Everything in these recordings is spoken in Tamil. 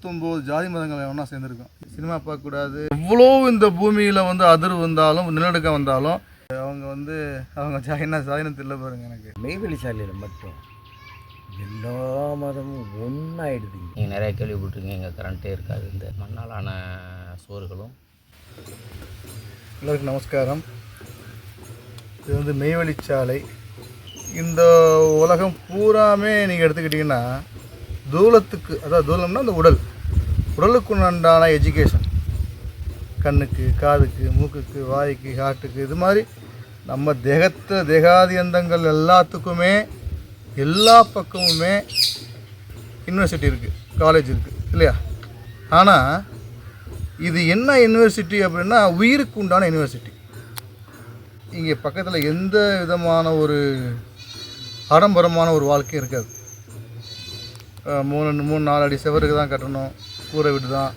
வந்து அறுபத்தொம்போது ஜாதி மதங்கள் ஒன்றா சேர்ந்துருக்கோம். சினிமா பார்க்கக்கூடாது. எவ்வளோ இந்த பூமியில் வந்து அதிர்வு வந்தாலும் நிலநடுக்கம் வந்தாலும் அவங்க வந்து அவங்க ஜா- என்ன சாதினம் தெரியல பாருங்க எனக்கு. மெய்வெளி சாலையில் மட்டும் எல்லா மதமும் ஒன்றாயிடுதுங்க நீங்கள் நிறைய கேள்விப்பட்டிருக்கீங்க இங்கே கரண்ட்டே இருக்காது. இந்த மண்ணாலான சோறுகளும். எல்லோருக்கும் நமஸ்காரம். இது வந்து மெய்வழிச்சாலை இந்த உலகம் பூராமே நீங்கள் எடுத்துக்கிட்டிங்கன்னா தூலத்துக்கு அதாவது தூலம்னா அந்த உடல். உடலுக்கு உண்டான எஜுகேஷன் கண்ணுக்கு காதுக்கு மூக்குக்கு வாய்க்கு ஹார்ட்டுக்கு இது மாதிரி நம்ம தேகத்தை தேகாதியந்தங்கள் எல்லாத்துக்குமே எல்லா பக்கமுமே யூனிவர்சிட்டி இருக்குது காலேஜ் இருக்குது இல்லையா? ஆனால் இது என்ன யூனிவர்சிட்டி அப்படின்னா உயிருக்கு உண்டான யூனிவர்சிட்டி இங்கே பக்கத்தில் எந்த விதமான ஒரு ஆடம்பரமான ஒரு வாழ்க்கையும் இருக்காது. மூணு மூணு நாலு அடி செவருக்கு தான் கட்டணும். கூரை வீடு தான்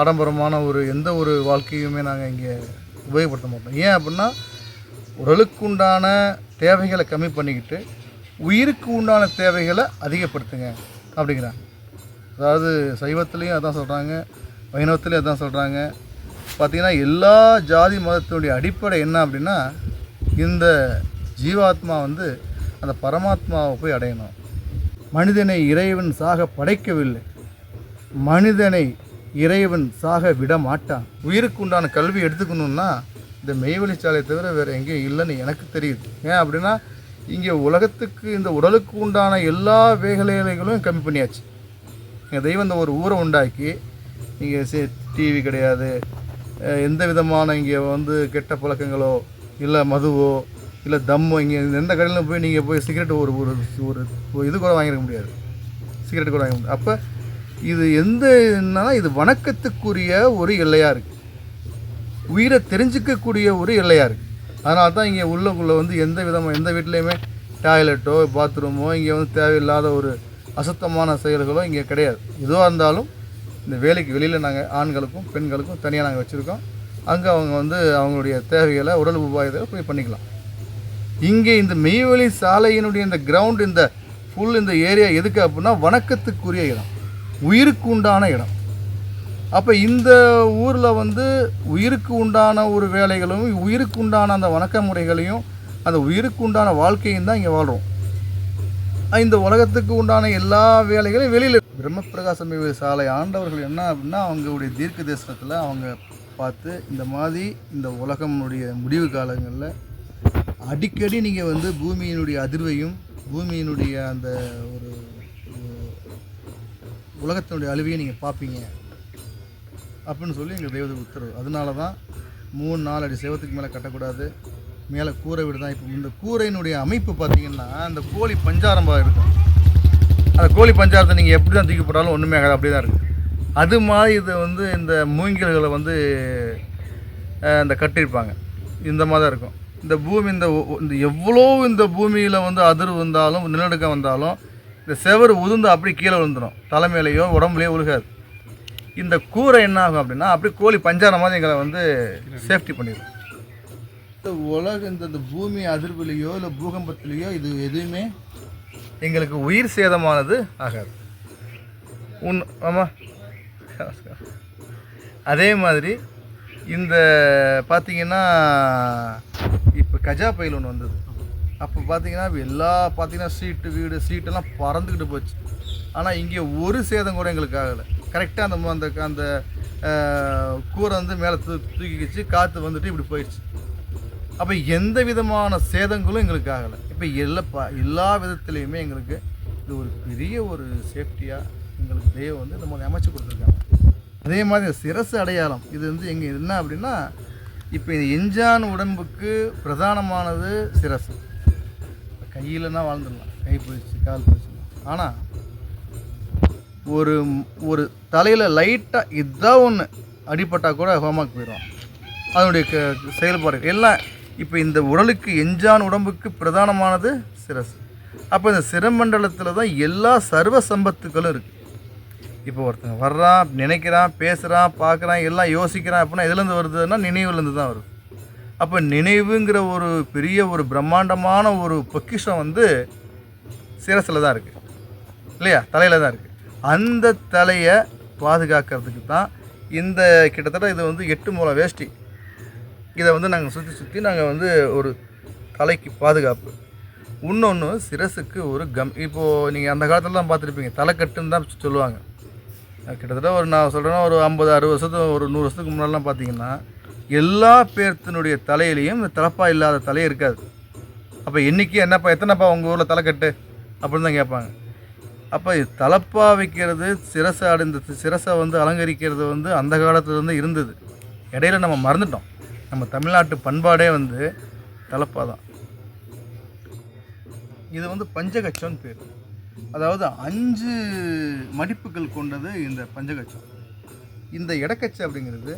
ஆடம்பரமான ஒரு எந்த ஒரு வாழ்க்கையுமே நாங்கள் இங்கே உபயோகப்படுத்த மாட்டோம். ஏன் அப்படின்னா உடலுக்கு உண்டான தேவைகளை கம்மி பண்ணிக்கிட்டு உயிருக்கு உண்டான தேவைகளை அதிகப்படுத்துங்க அப்படிங்கிறாங்க. அதாவது சைவத்துலேயும் அதான் சொல்கிறாங்க வைணவத்துலேயும் அதான் சொல்கிறாங்க பார்த்திங்கன்னா எல்லா ஜாதி மதத்தினுடைய அடிப்படை என்ன அப்படின்னா இந்த ஜீவாத்மா வந்து அந்த பரமாத்மாவை போய் அடையணும். மனிதனை இறைவன் சாக படைக்கவில்லை. மனிதனை இறைவன் சாக விட மாட்டான் உயிருக்கு உண்டான கல்வி எடுத்துக்கணும்னா இந்த மெய்வழிச்சாலை தவிர வேறு எங்கேயும் இல்லைன்னு எனக்கு தெரியுது. ஏன் அப்படின்னா இங்கே உலகத்துக்கு இந்த உடலுக்கு உண்டான எல்லா வேகலைகளும் கம்மி பண்ணியாச்சு. எங்கள் தெய்வம் இந்த ஒரு ஊரை உண்டாக்கி இங்கே சே டிவி கிடையாது. எந்த விதமான இங்கே வந்து கெட்ட பழக்கங்களோ இல்லை மதுவோ இல்லை தம் இங்கே எந்த கடையிலும் போய் நீங்கள் போய் சிகரெட் ஒரு ஒரு ஒரு இது கூட வாங்கிருக்க முடியாது. சிகரெட் கூட வாங்க முடியாது. அப்போ இது எந்த என்னன்னா இது வணக்கத்துக்குரிய ஒரு எல்லையாக இருக்குது உயிரை தெரிஞ்சுக்கக்கூடிய ஒரு எல்லையாக இருக்குது அதனால தான் இங்கே உள்ளக்குள்ளே வந்து எந்த விதமாக எந்த வீட்லேயுமே டாய்லெட்டோ பாத்ரூமோ இங்கே வந்து தேவையில்லாத ஒரு அசுத்தமான செயல்களோ இங்கே கிடையாது. எதுவாக இருந்தாலும் இந்த வேலைக்கு வெளியில் நாங்கள் ஆண்களுக்கும் பெண்களுக்கும் தனியாக நாங்கள் வச்சுருக்கோம். அங்கே அவங்க வந்து அவங்களுடைய தேவைகளை உடல் உபாயத்தை போய் பண்ணிக்கலாம். இங்கே இந்த மெய்வழி சாலையினுடைய இந்த கிரவுண்ட் இந்த ஃபுல் இந்த ஏரியா எதுக்கு அப்படின்னா வணக்கத்துக்குரிய இடம். உயிருக்கு உண்டான இடம். அப்போ இந்த ஊரில் வந்து உயிருக்கு உண்டான ஒரு வேலைகளும் உயிருக்கு உண்டான அந்த வணக்க முறைகளையும் அந்த உயிருக்கு உண்டான வாழ்க்கையும் தான் இங்கே வாழ்கிறோம் இந்த உலகத்துக்கு உண்டான எல்லா வேலைகளையும் வெளியில் பிரம்மபிரகாசம் சாலை ஆண்டவர்கள் என்ன அப்படின்னா அவங்களுடைய தீர்க்க தேசத்தில் அவங்க பார்த்து இந்த மாதிரி இந்த உலகமுடைய முடிவு காலங்களில் அடிக்கடி நீங்கள் வந்து பூமியினுடைய அதிர்வையும் பூமியினுடைய அந்த ஒரு உலகத்தினுடைய அழிவையும் நீங்கள் பார்ப்பீங்க. அப்படின்னு சொல்லி எங்கள் தெய்வத்துக்கு உத்தரவு. அதனால தான் மூணு நாலு அடி செவத்துக்கு மேலே கட்டக்கூடாது. மேலே கூரை வீடு தான் இப்போ இந்த கூரையினுடைய அமைப்பு பார்த்தீங்கன்னா அந்த கோழி பஞ்சாரம்பாக இருக்கும். அந்த கோழி பஞ்சாரத்தை நீங்கள் எப்படி தான் தூக்கி போட்டாலும் ஒன்றுமே ஆகாது அப்படி தான் இருக்குது அது மாதிரி இதை வந்து இந்த மூங்கில்களை வந்து இந்த கட்டியிருப்பாங்க. இந்த மாதிரி தான் இருக்கும். இந்த பூமி இந்த இந்த எவ்வளோ இந்த பூமியில் வந்து அதிர்வு வந்தாலும் நிலநடுக்கம் வந்தாலும் இந்த செவரு உதிர்ந்து அப்படி கீழே விழுந்துடும் தலைமையிலையோ உடம்புலையோ விழுகாது. இந்த கூரை என்ன ஆகும் அப்படின்னா அப்படி கோழி பஞ்சாரம் மாதிரி எங்களை வந்து சேஃப்டி பண்ணிடும் இந்த உலக இந்த இந்த பூமி அதிர்வுலையோ இல்லை பூகம்பத்திலேயோ இது எதுவுமே எங்களுக்கு உயிர் சேதமானது ஆகாது. உன் ஆமாம் அதே மாதிரி இந்த பார்த்தீங்கன்னா கஜா புயல் ஒன்று வந்தது. அப்போ பார்த்தீங்கன்னா எல்லா பார்த்தீங்கன்னா சீட்டு வீடு சீட்டெல்லாம் பறந்துக்கிட்டு போச்சு. ஆனால் இங்கே ஒரு சேதம் கூட எங்களுக்கு ஆகலை. கரெக்டாக அந்த அந்த அந்த கூரை வந்து மேலே தூ தூக்கிக்கிச்சு காற்று வந்துட்டு இப்படி போயிடுச்சு. அப்போ எந்த விதமான சேதங்களும் எங்களுக்கு ஆகலை. இப்போ எல்லா ப- எல்லா விதத்துலேயுமே எங்களுக்கு இது ஒரு பெரிய ஒரு சேஃப்டியாக எங்களுக்கு தெய்வம் வந்து இந்த மாதிரி அமைச்சு கொடுத்துருக்காங்க. அதே மாதிரி சிரசு அடையாளம். இது வந்து எங்கே என்ன அப்படின்னா இப்போ இந்த எஞ்சான் உடம்புக்கு பிரதானமானது சிரசு. கையிலனா வாழ்ந்துடலாம். கை போயிடுச்சு கால் போயிடுச்சு. ஆனால் ஒரு ஒரு தலையில் லைட்டாக இதான் ஒன்று அடிபட்டால் கூட ஹோமாக்கு போயிடும் அதனுடைய க செயல்பாடு. எல்லாம் இப்போ இந்த உடலுக்கு எஞ்சான் உடம்புக்கு பிரதானமானது சிரசு. அப்போ இந்த சிரமண்டலத்தில் தான் எல்லா சர்வ சம்பத்துக்களும் இருக்குது இப்போ ஒருத்தங்க வர்றான் நினைக்கிறான் பேசுகிறான் பார்க்குறான் எல்லாம் யோசிக்கிறான் அப்படின்னா எதுலேருந்து வருதுன்னா நினைவுலேருந்து தான் வருது. அப்போ நினைவுங்கிற ஒரு பெரிய ஒரு பிரம்மாண்டமான ஒரு பொக்கிஷம் வந்து சிரசில் தான் இருக்குது இல்லையா? தலையில் தான் இருக்குது அந்த தலையை பாதுகாக்கிறதுக்கு தான் இந்த கிட்டத்தட்ட இது வந்து எட்டு மூலம் வேஷ்டி. இதை வந்து நாங்கள் சுற்றி சுற்றி நாங்கள் வந்து ஒரு தலைக்கு பாதுகாப்பு. இன்னொன்று சிரசுக்கு ஒரு கம் இப்போது நீங்கள் அந்த காலத்துலலாம் பார்த்துருப்பீங்க தலைக்கட்டுன்னு தான் சொல்லுவாங்க. கிட்டத்தட்ட ஒரு நான் சொல்கிறேன்னா ஒரு ஐம்பது அறுபது வருஷத்துக்கு ஒரு நூறு வருஷத்துக்கு முன்னாடிலாம் பார்த்தீங்கன்னா எல்லா பேர்த்தினுடைய தலையிலையும் இந்த தலப்பா இல்லாத தலையே இருக்காது. அப்போ என்றைக்கு என்னப்பா எத்தனைப்பா உங்கள் ஊரில் தலைக்கட்டு அப்படின்னு தான் கேட்பாங்க. அப்போ தலைப்பா தலப்பா வைக்கிறது சிரசை அடைந்த சிரசை வந்து அலங்கரிக்கிறது வந்து அந்த காலத்துலேருந்து இருந்தது. இடையில நம்ம மறந்துட்டோம். நம்ம தமிழ்நாட்டு பண்பாடே வந்து தலப்பா தான் இது வந்து பஞ்சகச்சோன்னு பேர். அதாவது அஞ்சு மடிப்புகள் கொண்டது இந்த பஞ்சகச்சம். இந்த இடக்கச்சை அப்படிங்கிறது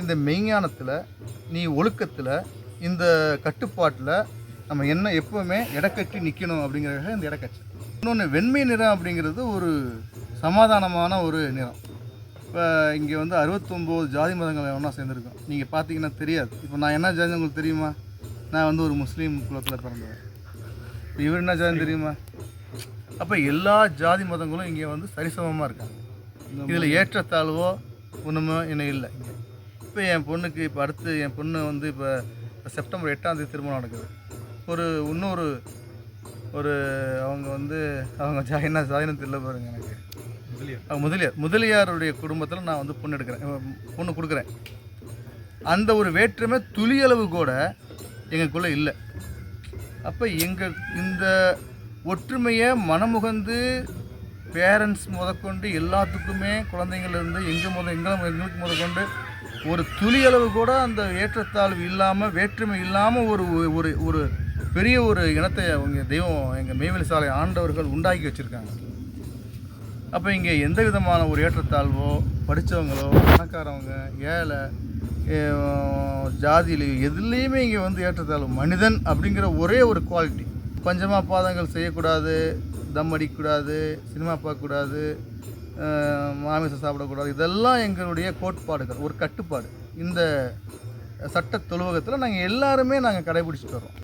இந்த மெய்ஞானத்தில் நீ ஒழுக்கத்தில் இந்த கட்டுப்பாட்டில் நம்ம என்ன எப்போவுமே இடக்கட்டி நிற்கணும் அப்படிங்கிறத இந்த இடக்கச்சை இன்னொன்று வெண்மை நிறம் அப்படிங்கிறது ஒரு சமாதானமான ஒரு நிறம். இப்போ இங்கே வந்து அறுபத்தொம்போது ஜாதி மதங்கள் ஒன்றா சேர்ந்துருக்கோம். நீங்கள் பார்த்தீங்கன்னா தெரியாது. இப்போ நான் என்ன ஜாதி உங்களுக்கு தெரியுமா? நான் வந்து ஒரு முஸ்லீம் குலத்தில் பிறந்தவன். இப்போ இவர் என்ன ஜாதி தெரியுமா? அப்போ எல்லா ஜாதி மதங்களும் இங்கே வந்து சரிசமமாக இருக்காங்க. இதில் ஏற்றத்தாழ்வோ ஒன்றுமே என்ன இல்லை இப்போ என் பொண்ணுக்கு இப்போ அடுத்து என் பொண்ணு வந்து இப்போ செப்டம்பர் எட்டாம் தேதி திருமணம் நடக்குது. ஒரு இன்னொரு ஒரு அவங்க வந்து அவங்க ஜா என்ன ஜாதினம் தெரியல பாருங்க எனக்கு. அவங்க முதலியார். முதலியாருடைய குடும்பத்தில் நான் வந்து பொண்ணு எடுக்கிறேன். பொண்ணு கொடுக்குறேன். அந்த ஒரு வேற்றுமை துளியளவு கூட எங்களுக்குள்ளே இல்லை. அப்போ எங்கள் இந்த ஒற்றுமையை மனமுகந்து பேரண்ட்ஸ் முதற்கொண்டு எல்லாத்துக்குமே குழந்தைங்கள்லேருந்து எங்கள் முத எங்களை எங்களுக்கு முதற்கொண்டு ஒரு துளியளவு கூட அந்த ஏற்றத்தாழ்வு இல்லாமல் வேற்றுமை இல்லாமல் ஒரு ஒரு ஒரு பெரிய ஒரு இனத்தை அவங்க தெய்வம் எங்கள் மெய்வெளி சாலை ஆண்டவர்கள் உண்டாக்கி வச்சுருக்காங்க. அப்போ இங்கே எந்த விதமான ஒரு ஏற்றத்தாழ்வோ படித்தவங்களோ பணக்காரவங்க ஏழை அஹ், ஜாதியிலையோ எதுலேயுமே இங்கே வந்து ஏற்றத்தாழ்வு மனிதன் அப்படிங்கிற ஒரே ஒரு குவாலிட்டி பஞ்சமா பாதங்கள் செய்யக்கூடாது தம் அடிக்கக்கூடாது சினிமா பார்க்கக்கூடாது மாமிசம் சாப்பிடக்கூடாது. இதெல்லாம் எங்களுடைய கோட்பாடுகள் ஒரு கட்டுப்பாடு. இந்த சட்ட தொழுவகத்தில் நாங்கள் எல்லாருமே நாங்கள் கடைபிடிச்சிட்டு வரோம்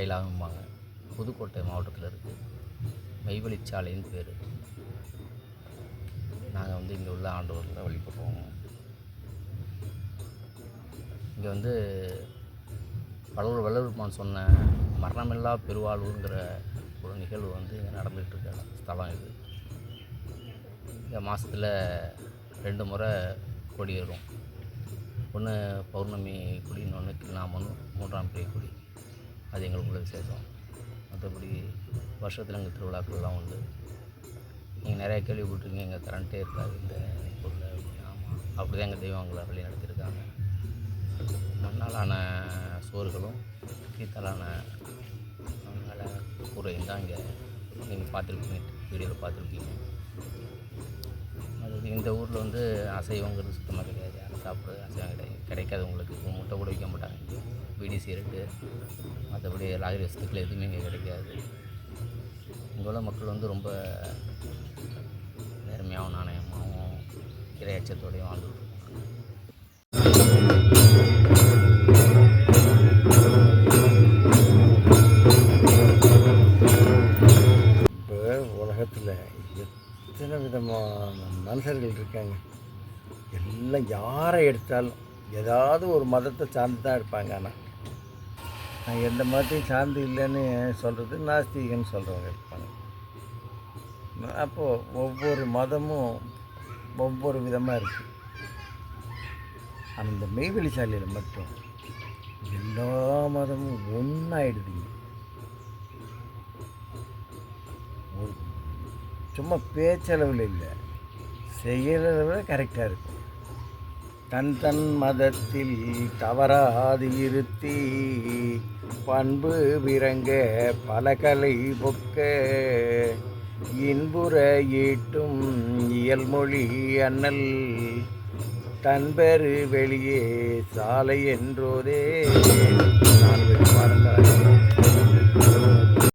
கைலாகம்பாங்க புதுக்கோட்டை மாவட்டத்தில் இருக்குது மெய்வழிச்சாலைன்னு பேர். நாங்கள் வந்து இங்கே உள்ள ஆண்டவரில் வழிபடுறோம். இங்கே வந்து வளர் வளருமான் சொன்ன மரணமில்லா பெருவாழ்வுங்கிற ஒரு நிகழ்வு வந்து இங்கே நடந்துகிட்டு இருக்க ஸ்தலம் இது. இந்த மாதத்தில் ரெண்டு முறை கொடி ஏறும் ஒன்று பௌர்ணமி கொடி இன்னொன்று கிண்ணாமன் மூன்றாம் பிறை குடி. அது எங்களுக்குள்ள விசேஷம். மற்றபடி வருஷத்தில் எங்கள் திருவிழாக்கள்லாம் உண்டு. நீங்கள் நிறைய கேள்விப்பட்டிருக்கீங்க எங்கள் கரண்ட்டே இருக்காது இந்த பொருள் அப்படின்னு. ஆமாம் அப்படி தான் எங்கள் தெய்வங்களை வழி நடத்தியிருக்காங்க. மண்ணாலான சோறுகளும் கீத்தாலான மேலே கூரையும் தான் இங்கே நீங்கள் பார்த்துருப்பீங்க வீடியோவில் பார்த்துருப்பீங்க. அது இந்த ஊரில் வந்து அசைவங்கிறது சுத்தமாக கிடையாது. சாப்பிட்றது அசைவம் கிடையாது கிடைக்காது உங்களுக்கு முட்டை கூட விற்க மாட்டாங்க. பீடி சிகரெட்டு மற்றபடி லாகரி வசதிகள் எதுவுமே இங்கே கிடைக்காது. இங்கே உள்ள மக்கள் வந்து ரொம்ப நேர்மையாகவும் நாணயமாகவும் இரையச்சத்தோடையும் வாழ்ந்துட்டு இப்போ உலகத்தில் எத்தனை விதமான மனுஷர்கள் இருக்காங்க? எல்லாம் யாரை எடுத்தாலும் ஏதாவது ஒரு மதத்தை சார்ந்து தான் இருப்பாங்க ஆனால் நான் எந்த மதத்தையும் சார்ந்து இல்லைன்னு சொல்கிறது நாஸ்திகன்னு சொல்கிறவங்க இருப்பாங்க. அப்போது ஒவ்வொரு மதமும் ஒவ்வொரு விதமாக இருக்குது அந்த மெய்வெளி சாலையில் மட்டும் எல்லா மதமும் ஒன்றாயிடுதுங்க ஒரு சும்மா பேச்சளவில் இல்லை செய்கிற அளவில் கரெக்டாக இருக்கும். தன் தன் மதத்தில் தவறாது இருத்தி பண்பு விரங்க பல கலை பொக்க இன்புற ஈட்டும் இயல்மொழி அண்ணல். தன்பெரு வெளியே சாலை என்றோரே நான் பாடங்கள்